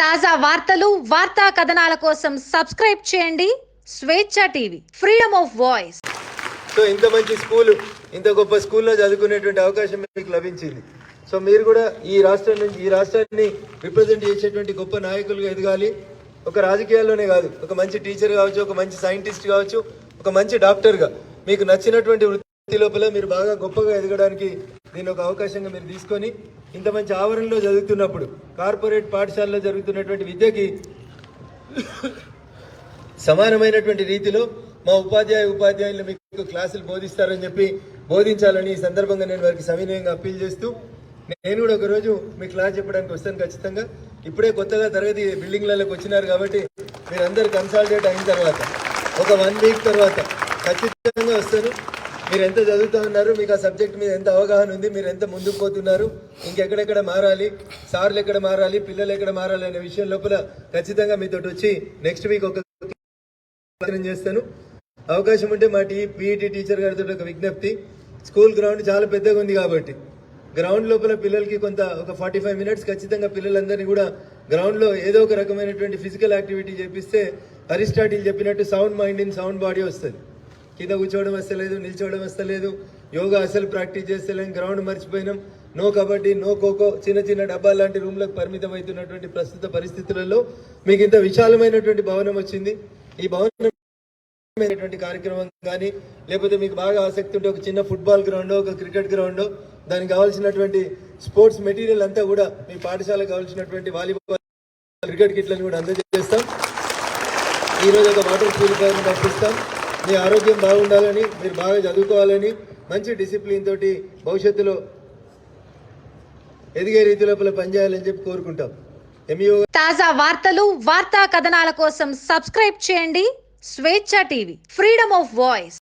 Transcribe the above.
తాజా వార్తలు వార్తా కథనాల కోసం సబ్స్క్రైబ్ చేయండి. Swechha TV freedom of voice. So ఇంత మంచి స్కూల్ ఇంత గొప్ప స్కూల్లో చదువుకునేటువంటి అవకాశం మీకు లభించింది. సో మీరు కూడా ఈ రాష్ట్రం నుంచి ఈ రాష్ట్రాన్ని రిప్రజెంట్ చేసేటువంటి గొప్ప నాయకులుగా ఎదగాలి. ఒక రాజకీయాల్లోనే కాదు ఒక మంచి టీచర్ కావచ్చు ఒక మంచి సైంటిస్ట్ కావచ్చు ఒక మంచి డాక్టర్గా మీకు నచ్చినటువంటి వృత్తి లోపల మీరు బాగా గొప్పగా ఎదగడానికి దీని ఒక అవకాశంగా మీరు తీసుకొని ఇంత మంచి ఆవరణలో చదువుతున్నప్పుడు కార్పొరేట్ పాఠశాలలో జరుగుతున్నటువంటి విద్యకి సమానమైనటువంటి రీతిలో మా ఉపాధ్యాయ ఉపాధ్యాయులు మీకు క్లాసులు బోధిస్తారని చెప్పి బోధించాలని ఈ సందర్భంగా నేను వారికి సవినయంగా అప్పీల్ చేస్తూ నేను కూడా ఒకరోజు మీ క్లాస్ చెప్పడానికి వస్తాను ఖచ్చితంగా. ఇప్పుడే కొత్తగా తరగతి బిల్డింగ్లలోకి వచ్చినారు కాబట్టి మీరందరూ కన్సాల్టేట్ అయిన తర్వాత ఒక వన్ వీక్ తర్వాత ఖచ్చితంగా వస్తాను. మీరు ఎంత చదువుతూ ఉన్నారు? మీకు ఆ సబ్జెక్ట్ మీద ఎంత అవగాహన ఉంది? మీరు ఎంత ముందుకు పోతున్నారు? ఇంకెక్కడెక్కడ మారాలి? సార్లు ఎక్కడ మారాలి? పిల్లలు ఎక్కడ మారాలి అనే విషయం లోపల ఖచ్చితంగా మీతో వచ్చి నెక్స్ట్ వీక్ ఒక చేస్తాను. అవకాశం ఉంటే మా టీ పీఈటీ టీచర్ గారితో ఒక విజ్ఞప్తి. స్కూల్ గ్రౌండ్ చాలా పెద్దగా ఉంది కాబట్టి. గ్రౌండ్ లోపల పిల్లలకి కొంత ఒక ఫార్టీ ఫైవ్ మినిట్స్ ఖచ్చితంగా పిల్లలందరినీ కూడా గ్రౌండ్లో ఏదో ఒక రకమైనటువంటి ఫిజికల్ యాక్టివిటీ చేపిస్తే అరిస్టాటిల్ చెప్పినట్టు sound mind in sound body వస్తుంది. కింద కూర్చోవడం వస్తలేదు నిల్చోవడం వస్తలేదు యోగా అసలు ప్రాక్టీస్ చేస్తలేం గ్రౌండ్ మర్చిపోయినాం. నో కబడ్డీ నో ఖోఖో చిన్న చిన్న డబ్బాలు లాంటి రూమ్లకు పరిమితం అవుతున్నటువంటి ప్రస్తుత పరిస్థితులలో మీకు ఇంత విశాలమైనటువంటి భవనం వచ్చింది. ఈ భవనం కార్యక్రమం కానీ లేకపోతే మీకు బాగా ఆసక్తి ఉంటే ఒక చిన్న ఫుట్బాల్ గ్రౌండ్ ఒక క్రికెట్ గ్రౌండ్ దానికి కావాల్సినటువంటి స్పోర్ట్స్ మెటీరియల్ అంతా కూడా మీ పాఠశాలకు కావాల్సినటువంటి వాలీబాల్ క్రికెట్ కిట్లను కూడా అందజేస్తాం. ఈరోజు ఒక వాటర్ ప్యూరిఫైర్ పంపిస్తాం. మీ ఆరోగ్యం బాగుండాలని మీరు బాగా చదువుకోవాలని మంచి డిసిప్లిన్ తోటి భవిష్యత్తులో ఎదిగే రీతి లోపల పనిచేయాలని చెప్పి కోరుకుంటాం. ఎంఈఓ తాజా వార్తలు వార్తా కథనాల కోసం సబ్స్క్రైబ్ చేయండి. స్వేచ్ఛ టీవీ ఫ్రీడమ్ ఆఫ్ వాయిస్.